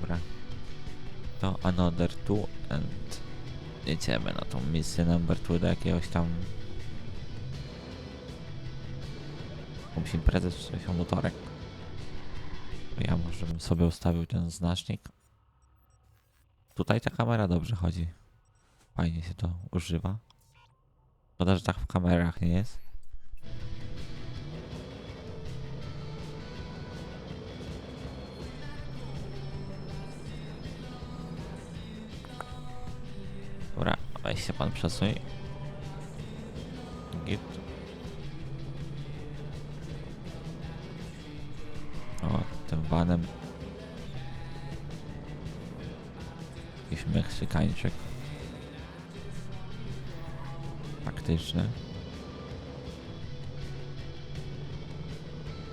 Dobra. To another two and jedziemy na tą misję number two do jakiegoś tam jakąś imprezę czy coś o motorek. Ja może bym sobie ustawił ten znacznik. Tutaj ta kamera dobrze chodzi. Fajnie się to używa. Szkoda, że tak w kamerach nie jest. Weź się pan przesuń. Git. O, tym vanem. Jakiś Meksykańczyk. Faktyczny.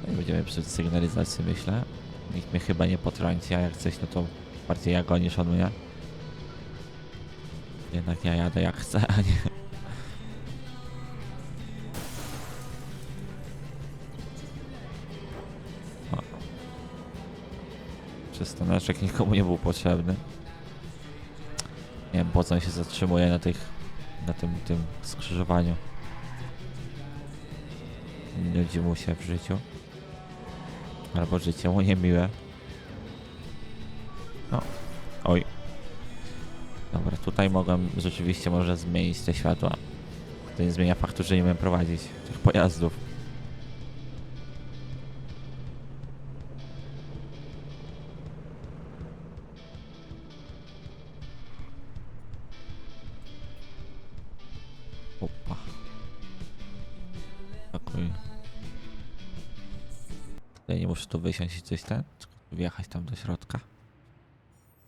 No i będziemy przy sygnalizacji, myślę. Nikt mnie chyba nie potrąci, a jak coś, no to bardziej ja go on mnie. Jednak ja jadę jak chcę, a nie... O. Przystaneczek nikomu nie był potrzebny. Nie wiem po co on się zatrzymuje na tych... na tym, tym skrzyżowaniu. Nudzi mu się w życiu. Albo życie mu niemiłe. No. Oj. Dobra, tutaj mogłem rzeczywiście może zmienić te światła. To nie zmienia faktu, że nie umiem prowadzić tych pojazdów. Opa. Pakuj. Ja nie muszę tu wysiąść i coś ten, wjechać tam do środka.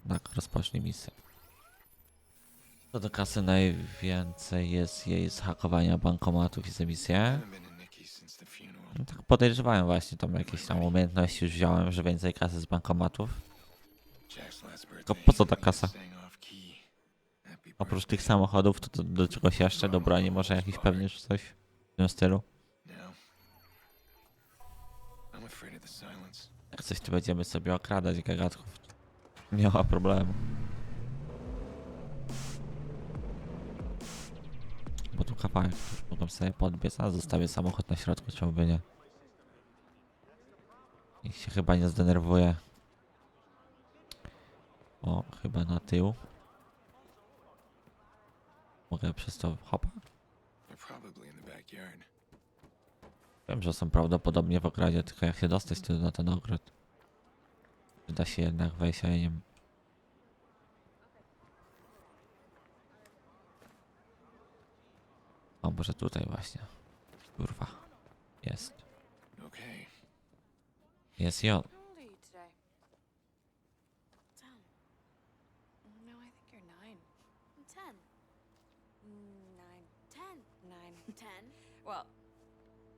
Tak, rozpocznij misję. Co do kasy najwięcej jest jej z hakowania bankomatów i z funeral. No tak podejrzewałem właśnie, tam jakieś tam umiejętności już wziąłem, że więcej kasy z bankomatów. Tylko po co ta kasa? Oprócz tych samochodów, to, to do czegoś jeszcze? Do broni może jakiś pewnie czy coś w tym stylu? Jak coś tu będziemy sobie okradać gagatków. Nie ma problemu. Bo tu kawałek już mogą sobie podbiec, a zostawię samochód na środku, czemu by nie. Nikt się chyba nie zdenerwuje. O, chyba na tył. Mogę przez to hopa? Wiem, że są prawdopodobnie w ogrodzie, tylko jak się dostać tu na ten ogród? Da się jednak wejść, a ja nie wiem. O, może tutaj właśnie. Kurwa. Jest. Jest i on. No? Well,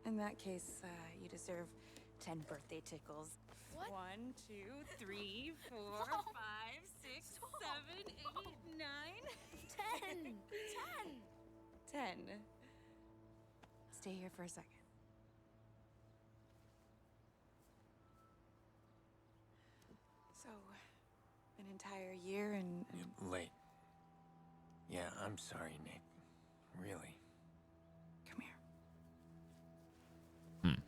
in that case, uh, you deserve ten birthday tickles. What? One, two, three, four, five, six, seven, eight, nine, ten. ten. Ten. Stay here for a second. So, an entire year and. and You're late. Yeah, I'm sorry, Nick. Really. Come here. Hmm.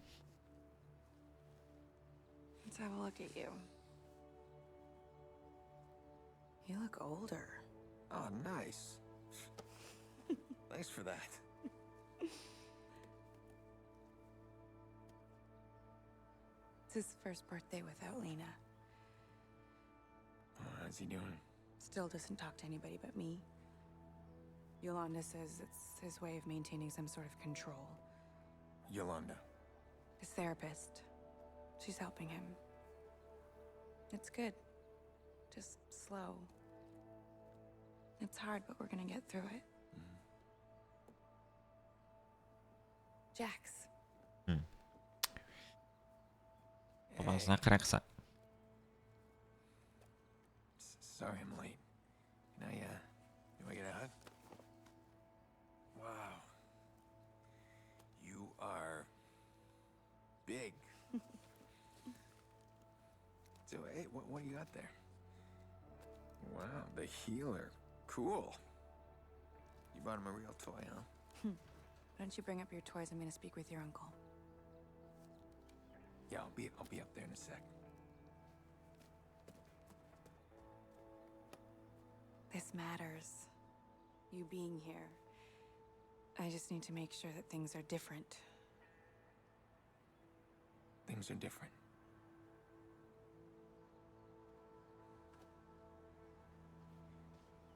Let's have a look at you. You look older. Oh, nice. Thanks for that. It's his first birthday without Lena. Oh, how's he doing? Still doesn't talk to anybody but me. Yolanda says it's his way of maintaining some sort of control. Yolanda. His therapist. She's helping him. It's good. Just slow. It's hard, but we're gonna get through it. Mm-hmm. Jax. Hmm. Poważna kraksa. S- Sorry I'm late. Can I, uh, do I get a hug? Wow. You are big. so, hey, what, what do you got there? Wow, the healer. Cool. You bought him a real toy, huh? Why don't you bring up your toys? I'm gonna speak with your uncle. Yeah, I'll be I'll be up there in a sec. This matters. You being here. I just need to make sure that things are different. Things are different.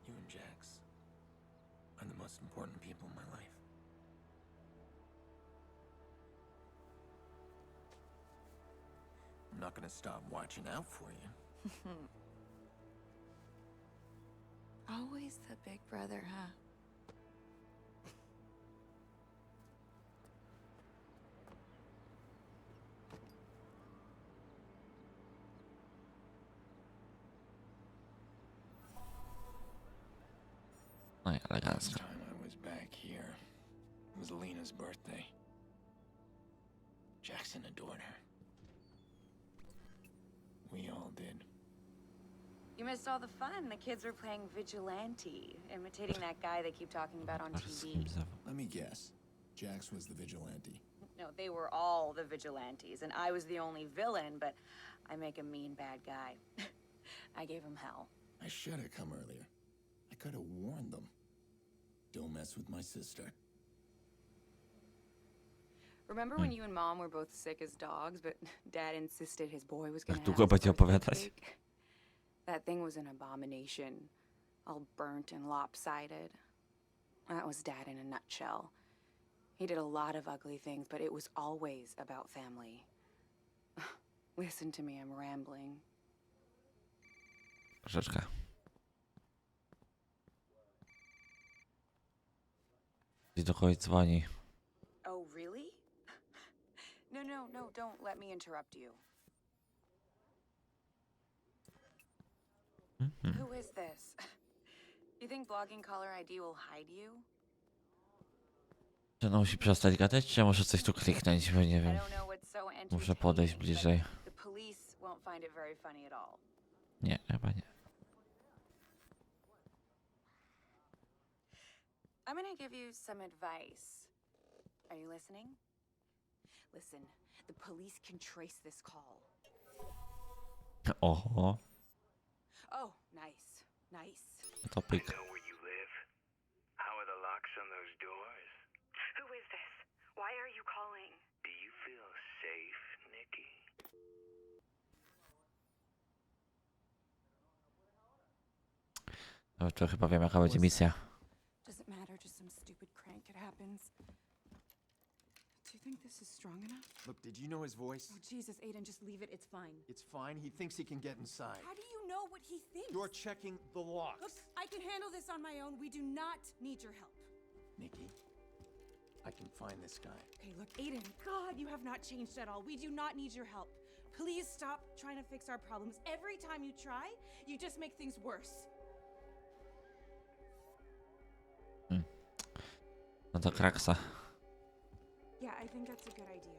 You and Jax are the most important people in my life. Not gonna stop watching out for you. Always the big brother, huh? Oh, no i Last elegancko. time I was back here, it was Lena's birthday. Jackson adored her. We all did. You missed all the fun. The kids were playing vigilante, imitating that guy they keep talking about on TV. Let me guess. Jax was the vigilante. No, they were all the vigilantes, and I was the only villain, but I make a mean bad guy. I gave him hell. I should have come earlier. I could have warned them. Don't mess with my sister. Remember when you and mom were both sick as dogs, but dad insisted his boy was gonna Jak have długo his będzie birthday opowiadać? cake? That thing was an abomination. All burnt and lopsided. That was dad in a nutshell. He did a lot of ugly things, but it was always about family. Listen to me, I'm rambling. Troszeczkę. Gdzieś do kogoś dzwoni. Oh, really? no, no, no, don't let me interrupt you. Who is this? You think blogging caller ID will hide you? Czy ona musi przestać gadać, czy ja muszę coś tu kliknąć, bo nie I wiem. don't know what's so Muszę podejść entertaining, but bliżej. The police won't find it very funny at all. Nie, chyba nie. I'm gonna give you some advice. Are you listening? Listen, the police can trace this call. Oho, Oh, nice, nice. topik. know where you live. How are the locks on those doors? Who is this? Why are you calling? Do you feel safe, Nikki? No to chyba wiem jaka będzie misja. Doesn't matter, just some stupid crank. It happens. Do think this is strong enough? Look, did you know his voice? Oh, Jesus, Aiden, just leave it. It's fine. It's fine. He thinks he can get inside. How do you know what he thinks? You're checking the locks. Look, I can handle this on my own. We do not need your help. Nikki, I can find this guy. Okay, look, Aiden, God, you have not changed at all. We do not need your help. Please stop trying to fix our problems. Every time you try, you just make things worse. Hmm. No to kraksa. Yeah, I think that's a good idea.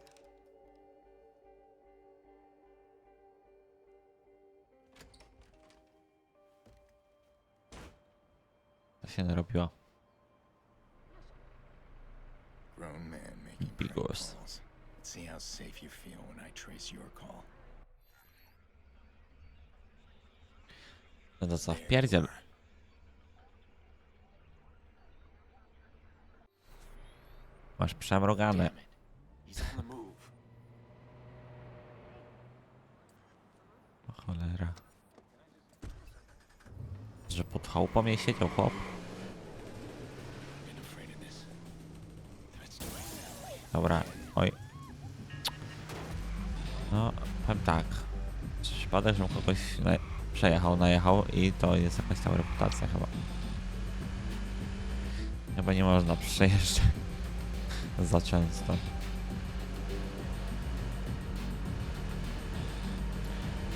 To się narobiło. Grown man making Big prank calls. Let's see how safe you feel when I trace your call. No to co, There you Masz przemrogane. O cholera. Że pod chałupą jej siedział chłop. Dobra, oj. No, powiem tak. Przypadek, że kogoś na... przejechał, najechał i to jest jakaś tam reputacja chyba. Chyba nie można przejeżdżać za często.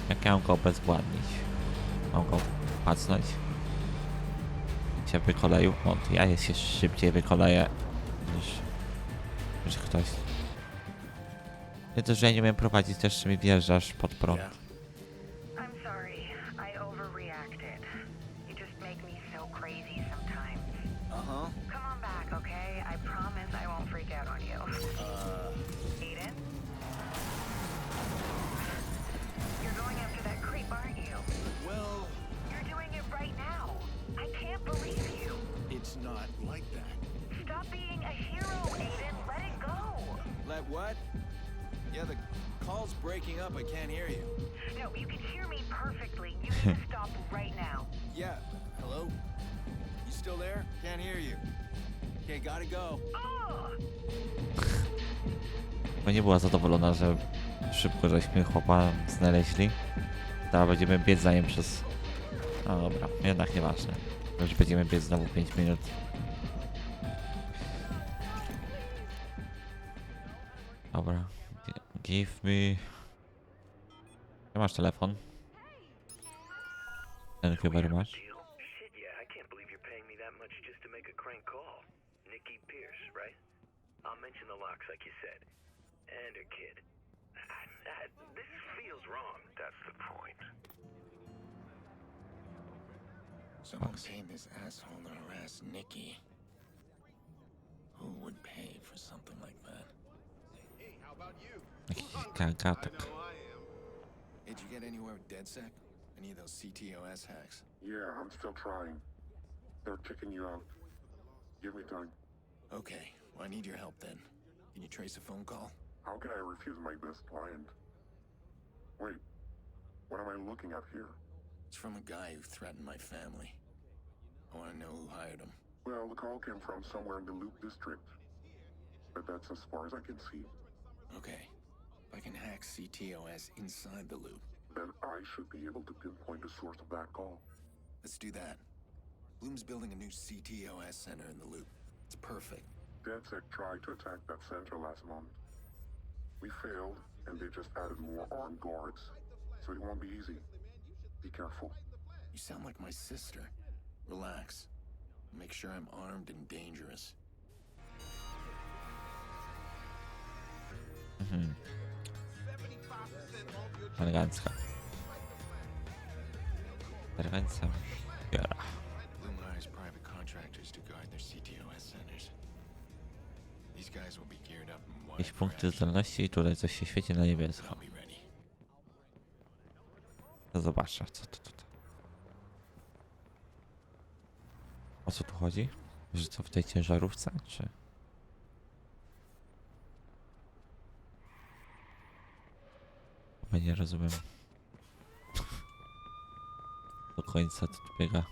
Jak ja mam go obezwładnić? Mam go pacnąć? Się wykoleił? To ja się szybciej wykoleję niż, niż ktoś. Nie to, że ja nie umiem prowadzić, też mi wjeżdżasz pod prąd. Like that. Stop being a hero, Aiden. Let it go. Let what? Yeah, the call's breaking up. I can't hear you. No, you can hear me perfectly. You need to stop right now. Yeah. Hello? You still there? Can't hear you. Okay, gotta go. Ugh! Bo nie była zadowolona, że szybko żeśmy chłopa znaleźli. Teraz będziemy biec za nim przez... No dobra, jednak nieważne. Już będziemy biec znowu 5 minut. Her kid. I, I, this feels wrong. That's the point. Someone paid this asshole to harass Nikki. Who would pay for something like that? Jakiś gagatek. Did you get anywhere with DedSec? Any of those CTOS hacks? Yeah, I'm still trying. They're kicking you out. Give me time. Okay, well, I need your help then. Can you trace a phone call? How can I refuse my best client? Wait, what am I looking at here? It's from a guy who threatened my family. I want to know who hired him. Well, the call came from somewhere in the Loop District. But that's as far as I can see. Okay, if I can hack CTOS inside the loop, Then I should be able to pinpoint the source of that call. let's do that. Bloom's building a new CTOS center in the loop. It's perfect. DedSec tried to attack that center last month. We failed, and they just added more armed guards. So it won't be easy. Be careful. You sound like my sister. Relax. Make sure I'm armed and dangerous. Mhm. Elegancka. Elegancja. Biora. Bloom hires private contractors to guard their CTOS centers. These guys will be geared up and wired Jakieś for punkty action. zdolności i tutaj coś się świeci na niebiesko. I'll be ready. To zobaczę, co to tutaj. O co tu chodzi? Że co w tej ciężarówce, czy... Nie rozumiem. Do końca tu biega.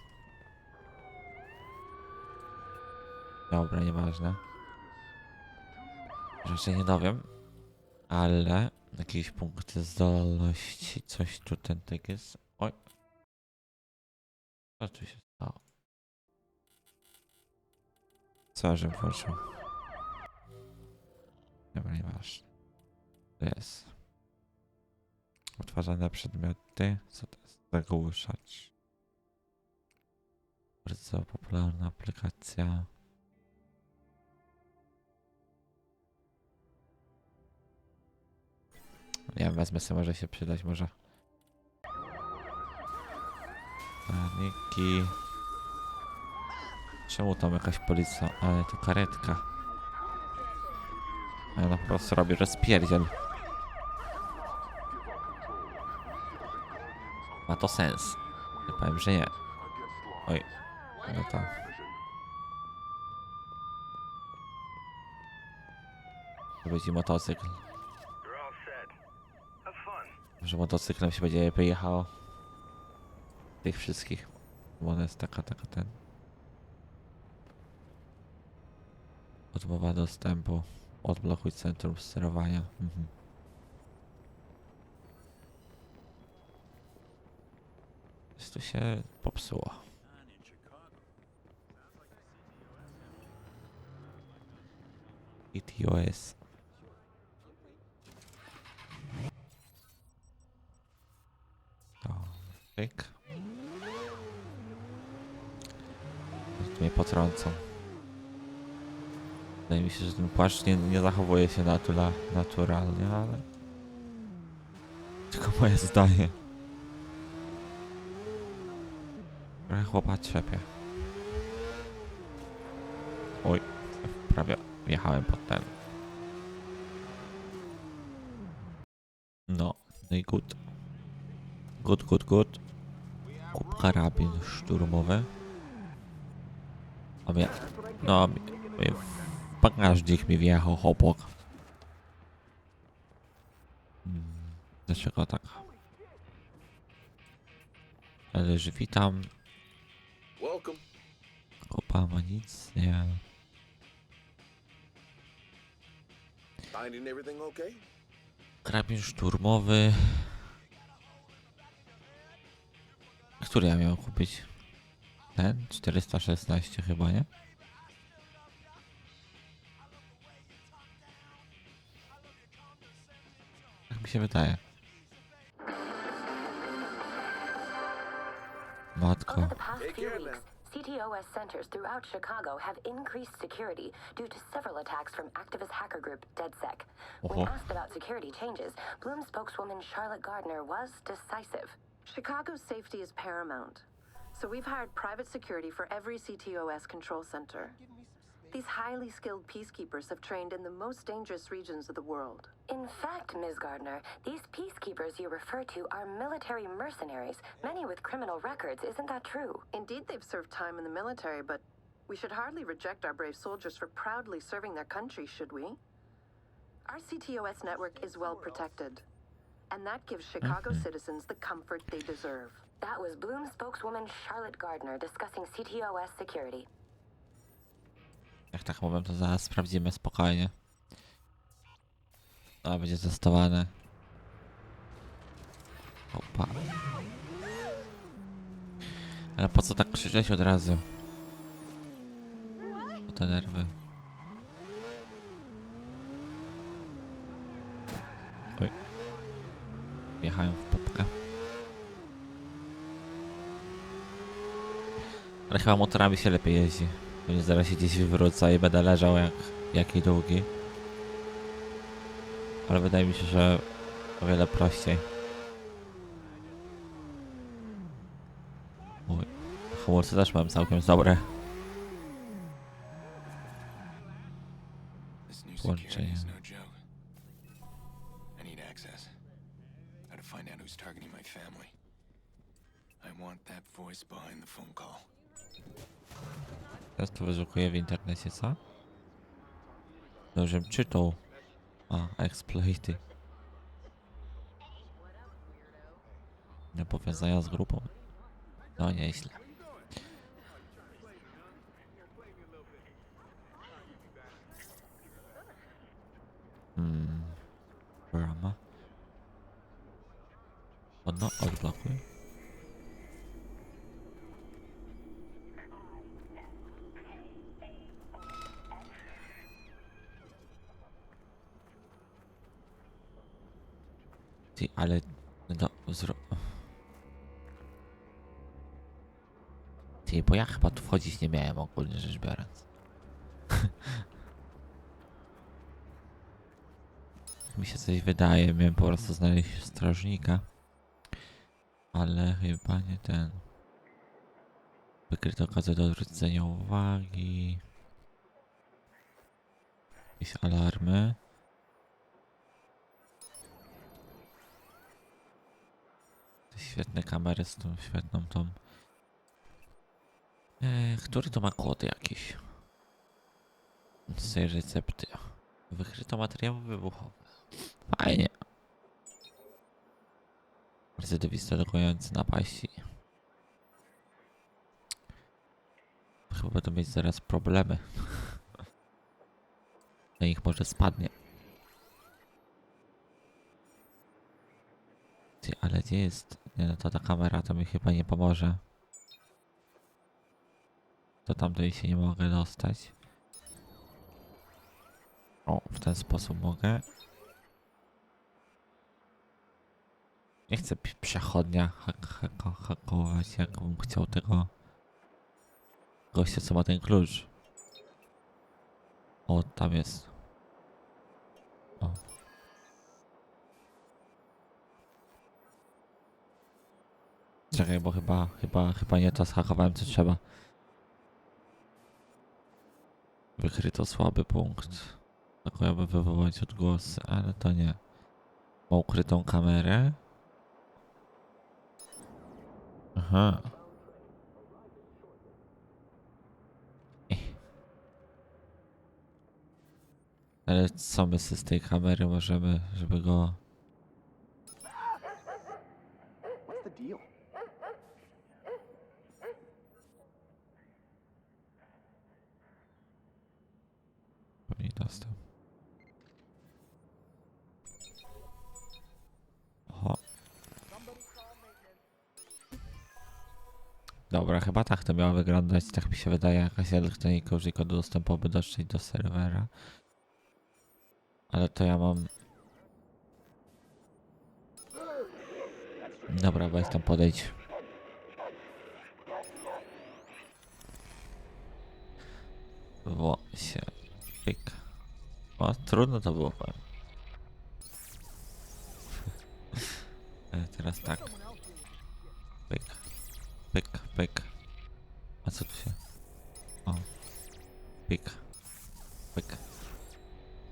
Dobra, nieważne. Raczej nie dowiem. Ale jakieś punkty zdolności, coś tu ten jest. Oj. Co tu się stało? Co, że włączył? Dobra, nieważne. To jest. Odtwarzane przedmioty. Co to jest? Zagłuszacz. Bardzo popularna aplikacja. Wiem, wezmę sobie, może się przydać, może. Paniki. Czemu tam jakaś policja? Ale to karetka. A ona po prostu robi rozpierdziel. Ma to sens. Ja powiem, że nie. Oj. No tak. To będzie motocykl. You're all set. Have fun. Że motocyklem się będzie lepiej jechało. Tych wszystkich. Bo ona jest taka, taka ten. Odmowa dostępu. Odblokuj centrum sterowania. Mhm. Coś tu się popsuło. ETOS. Pyk. Mnie potrącą. Wydaje mi się, że ten płaszcz nie, nie zachowuje się natura, naturalnie, ale... Tylko moje zdanie. Trochę chłopa trzepie. Oj, prawie wjechałem pod ten. No, no i good. Good, good, good. Kup karabin szturmowy. A mnie, no, w bagażnik mi wjechał chłopak. Hmm, dlaczego tak? Ależ witam. Welcome. Kopa amunicja. Finding everything okay? Karabin szturmowy. Który ja miałem kupić? Ten? 416 chyba, nie? Tak mi się wydaje. Matko. Over the past few weeks, CTOS centers throughout Chicago have increased security due to several attacks from activist hacker group DedSec. When Oho. asked about security changes, Bloom spokeswoman Charlotte Gardner was decisive. Chicago's safety is paramount. So we've hired private security for every CTOS control center. These highly skilled peacekeepers have trained in the most dangerous regions of the world. In fact, Ms. Gardner, these peacekeepers you refer to are military mercenaries, many with criminal records. Isn't that true? Indeed, they've served time in the military, but we should hardly reject our brave soldiers for proudly serving their country, should we? Our CTOS network is well protected, and that gives Chicago citizens the comfort they deserve. That was Bloom spokeswoman Charlotte Gardner discussing CTOS security. Jak tak mówię, to zaraz sprawdzimy spokojnie. A będzie testowane. Opa. Ale po co tak krzyczeć od razu? O te nerwy. Oj. Wjechałem w popkę. Ale chyba motorami się lepiej jeździ. Pewnie zaraz się gdzieś wywrócę i będę leżał jak jaki długi. Ale wydaje mi się, że o wiele prościej. Oj, hamulce też mam całkiem dobre. Połączenie. no. I want that voice behind the phone call. Teraz to wyszukuję w internecie, co? Żebym czytał. A, exploity. Nie powiązania z grupą. No, nieźle. Hmm. Brama. O, no, odblokuj. Ty, ale... No, zro... Ty, bo ja chyba tu wchodzić nie miałem ogólnie rzecz biorąc. Mi się coś wydaje, miałem po prostu znaleźć strażnika. Ale chyba nie ten. Wykryto okazję do odwrócenia uwagi. Jakieś alarmy. Świetne kamery z tą świetną tą. E, który to ma kody jakiś? Z tej recepty. Wykryto materiały wybuchowe. Fajnie. Recydywista dokonujący napaści. Chyba będą mieć zaraz problemy. Na ich może spadnie. Ty, ale gdzie jest? Nie no, to ta kamera to mi chyba nie pomoże. To tamtej się nie mogę dostać. O, w ten sposób mogę. Nie chcę przechodnia hak, hako, hakować, jakbym chciał tego gościa, co ma ten klucz. O, tam jest. O. Czekaj, bo chyba, chyba, chyba nie to zhakowałem co trzeba. Wykryto słaby punkt. Tylko aby wywołać odgłosy, ale to nie. Ma ukrytą kamerę. Aha. Ale co my z tej kamery możemy, żeby go... What's the deal? Pewnie dostał. Oho. Dobra, chyba tak to miało wyglądać. Tak mi się wydaje, jakaś elektronika użyj kodu dostępu, by dotrzeć do serwera. Ale to ja mam... Dobra, weź tam podejdź. Się. Pyk. O, trudno to było, powiem. E, Teraz tak. Pyk. Pyk, pyk. A co tu się... O. Pyk. Pyk.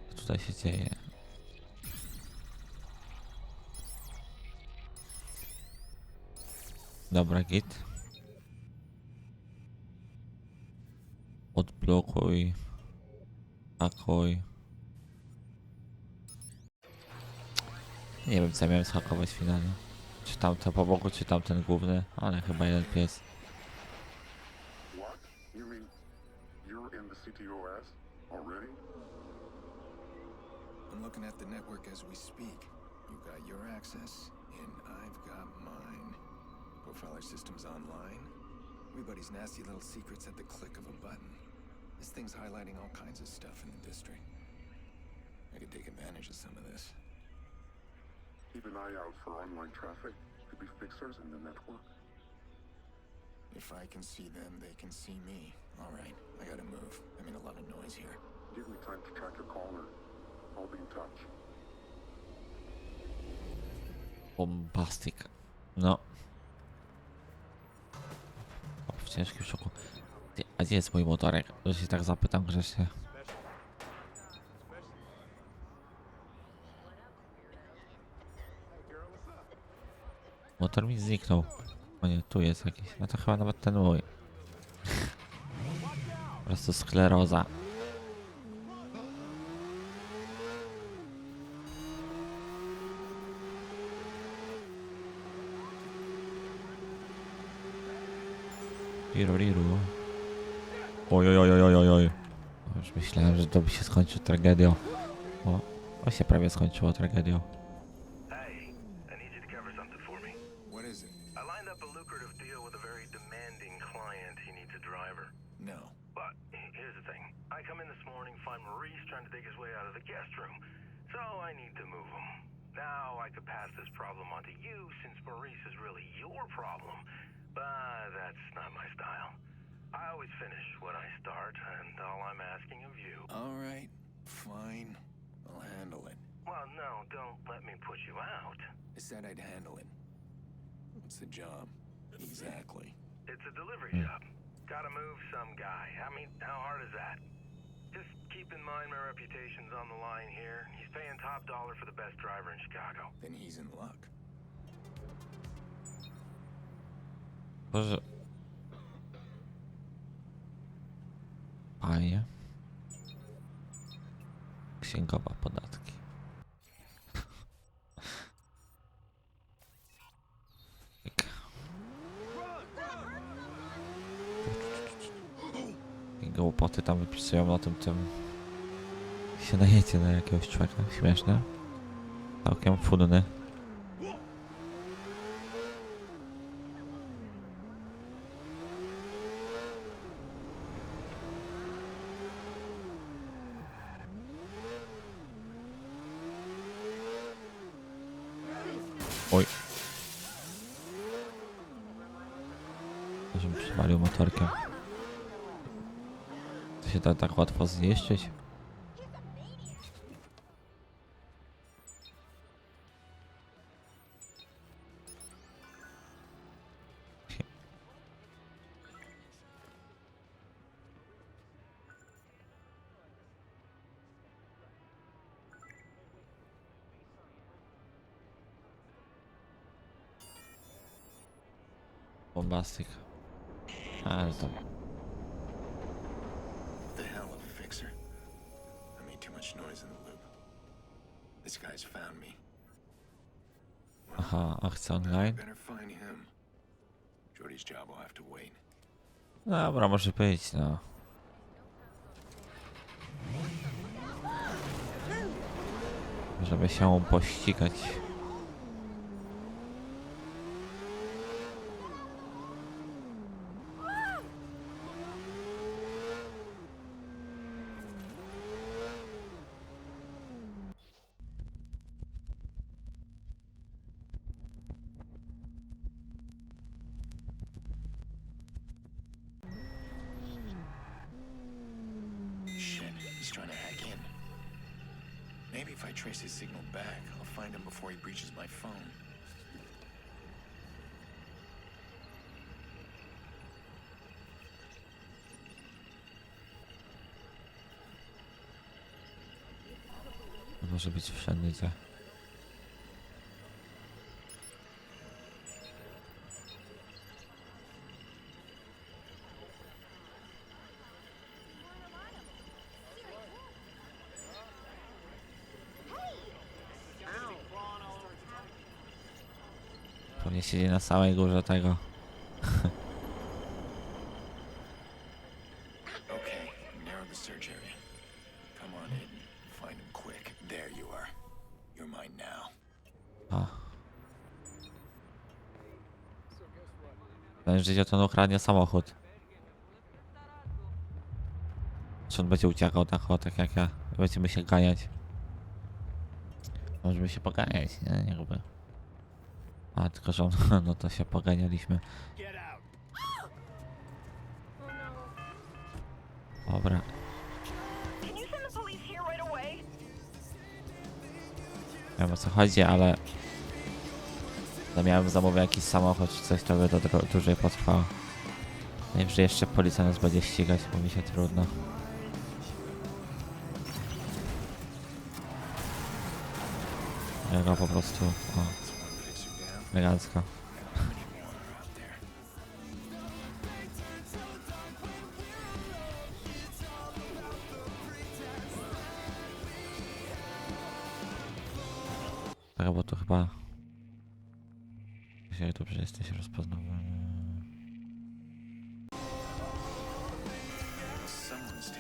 Co tutaj się dzieje? Dobra, git. Odblokuj. Hakuj. Nie wiem co ja miałem zhakować finalnie. Czy tamten po boku, czy tamten główny, ale chyba jeden pies. You? I'm looking at the network as we speak. You've got your access, and I've got mine. Profiler system's online. Everybody's nasty little secrets at the click of a button. This thing's highlighting all kinds of stuff in the district. I could take advantage of some of this. Keep an eye out for online traffic. Could be fixers in the network. If I can see them, they can see me. All right, I gotta move. I mean, a lot of noise here. Give me time to track your caller. I'll be in touch. Bombastic. No. O, w ciężkim szoku. A gdzie jest mój motorek? Że się tak zapytam grzecznie. Motor mi zniknął. O nie, tu jest jakiś. No to chyba nawet ten mój. Po prostu skleroza. Riru, riru. Oj, oj, oj, oj, oj, oj. Już myślałem, że to by się skończyło tragedią. O, to się prawie skończyło tragedią. Way out of the guest room. So I need to move him. Now I could pass this problem on to you since Maurice is really your problem. But that's not my style. I always finish what I start, and all I'm asking of you. All right, fine. I'll handle it. Well, no, don't let me put you out. I said I'd handle it. What's the job? Exactly. It's a delivery job. Gotta move some guy. I mean, how hard is that? Just keep in mind my reputation's on the line here. He's paying top dollar for the best driver in Chicago. Then he's in luck. Boże. Fajnie. Księgowa podatki. Głupoty tam wypisują na tym tym. Się najecie na jakiegoś człowieka. Śmieszne. Całkiem funny. Oj. Żebym przywalił motorkiem. To się da tak łatwo zniszczyć? Bombastyk. Ale to... The hell of a fixer. I made too much noise in the loop. This guy's found me. Aha, akcja online. Better find him. Jordy's job will have to wait. Dobra, może być, no. Żeby się pościgać. Shit, he's trying to hack in. Maybe if I trace his signal back, I'll find him before he breaches my phone. Może być wszędzie. Pewnie siedzi na samej górze tego. Okay, narrow the search area. Come on in. Find him quick. There you are. You're mine now. A. Ten życie to on ukradnie samochód. Czy on będzie uciekał tak o, tak jak ja? Będziemy się ganiać. Możemy się poganiać, nie? Jakby. A, tylko że on, no to się poganialiśmy. Dobra. Nie wiem o co chodzi, ale... No miałem zamówić jakiś samochód czy coś, to by to dłużej potrwało. Że jeszcze policja nas będzie ścigać, bo mi się trudno. Ja go po prostu... O, There? Tak, bo to chyba... Jeśli dobrze jesteś rozpoznawany... Someone's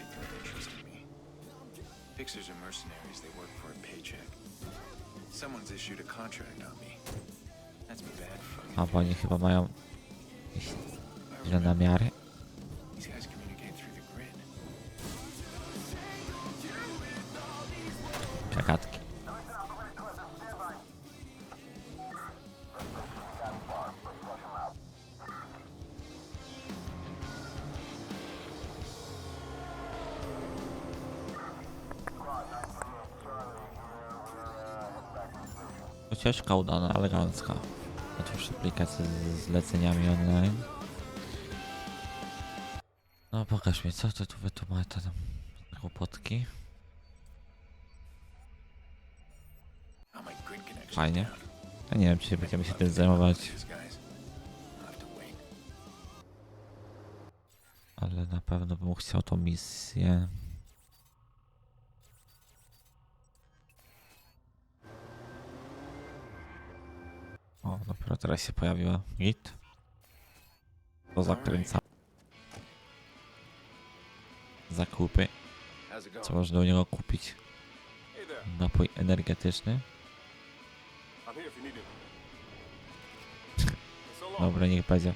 are mercenaries. They work for a paycheck. Someone's issued a contract on me. A, bo oni chyba mają... źle namiary. Przegadki. Ucieczka udana, elegancka. Otwórz aplikację z zleceniami online. No pokaż mi, co ty tu wytłumaczy tam connection's Fajnie. Ja nie wiem, czy będziemy się tym zajmować, ale na pewno bym chciał tą misję. O, dopiero teraz się pojawiła. Git. To zakręca. Zakupy. Co można u niego kupić? Napój energetyczny. Dobra, niech będzie.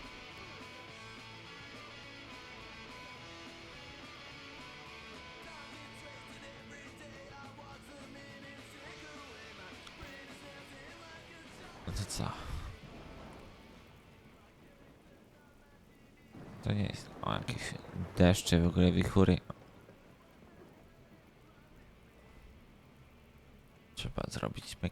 Jakieś deszcze, w ogóle wichury. Trzeba zrobić myk.